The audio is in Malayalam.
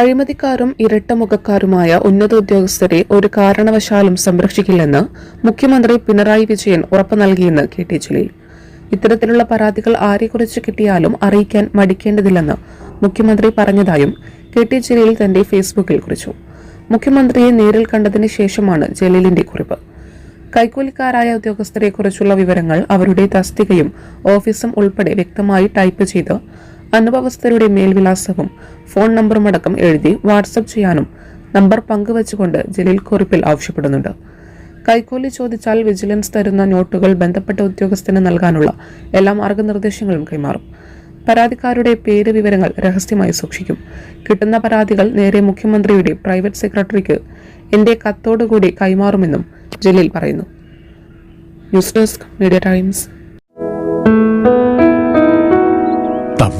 അഴിമതിക്കാരും ഇരട്ടമുഖക്കാരുമായ ഉന്നത ഉദ്യോഗസ്ഥരെ ഒരു കാരണവശാലും സംരക്ഷിക്കില്ലെന്ന് മുഖ്യമന്ത്രി പിണറായി വിജയൻ ഉറപ്പു നൽകിയെന്ന് കെ ടി ജലീൽ. ഇത്തരത്തിലുള്ള പരാതികൾ ആരെക്കുറിച്ച് കിട്ടിയാലും അറിയിക്കാൻ മടിക്കേണ്ടതില്ലെന്ന് മുഖ്യമന്ത്രി പറഞ്ഞതായും കെ ടി ജലീൽ തന്റെ ഫേസ്ബുക്കിൽ കുറിച്ചു. മുഖ്യമന്ത്രിയെ നേരിൽ കണ്ടതിന് ശേഷമാണ് ജലീലിന്റെ കുറിപ്പ്. കൈക്കൂലിക്കാരായ ഉദ്യോഗസ്ഥരെക്കുറിച്ചുള്ള വിവരങ്ങൾ അവരുടെ തസ്തികയും ഓഫീസും ഉൾപ്പെടെ വ്യക്തമായി ടൈപ്പ് ചെയ്ത് അനുഭവസ്ഥരുടെ മേൽവിലാസവും ഫോൺ നമ്പറും അടക്കം എഴുതി വാട്സപ്പ് ചെയ്യാനും നമ്പർ പങ്കുവച്ചുകൊണ്ട് ജലീൽ കുറിപ്പിൽ ആവശ്യപ്പെടുന്നുണ്ട്. കൈക്കൂലി ചോദിച്ചാൽ വിജിലൻസ് തരുന്ന നോട്ടുകൾ ബന്ധപ്പെട്ട ഉദ്യോഗസ്ഥന് നൽകാനുള്ള എല്ലാ മാർഗനിർദ്ദേശങ്ങളും കൈമാറും. പരാതിക്കാരുടെ പേര് വിവരങ്ങൾ രഹസ്യമായി സൂക്ഷിക്കും. കിട്ടുന്ന പരാതികൾ നേരെ മുഖ്യമന്ത്രിയുടെ പ്രൈവറ്റ് സെക്രട്ടറിക്ക് എന്റെ കത്തോടുകൂടി കൈമാറുമെന്നും ജലീൽ പറയുന്നു. News desk media times.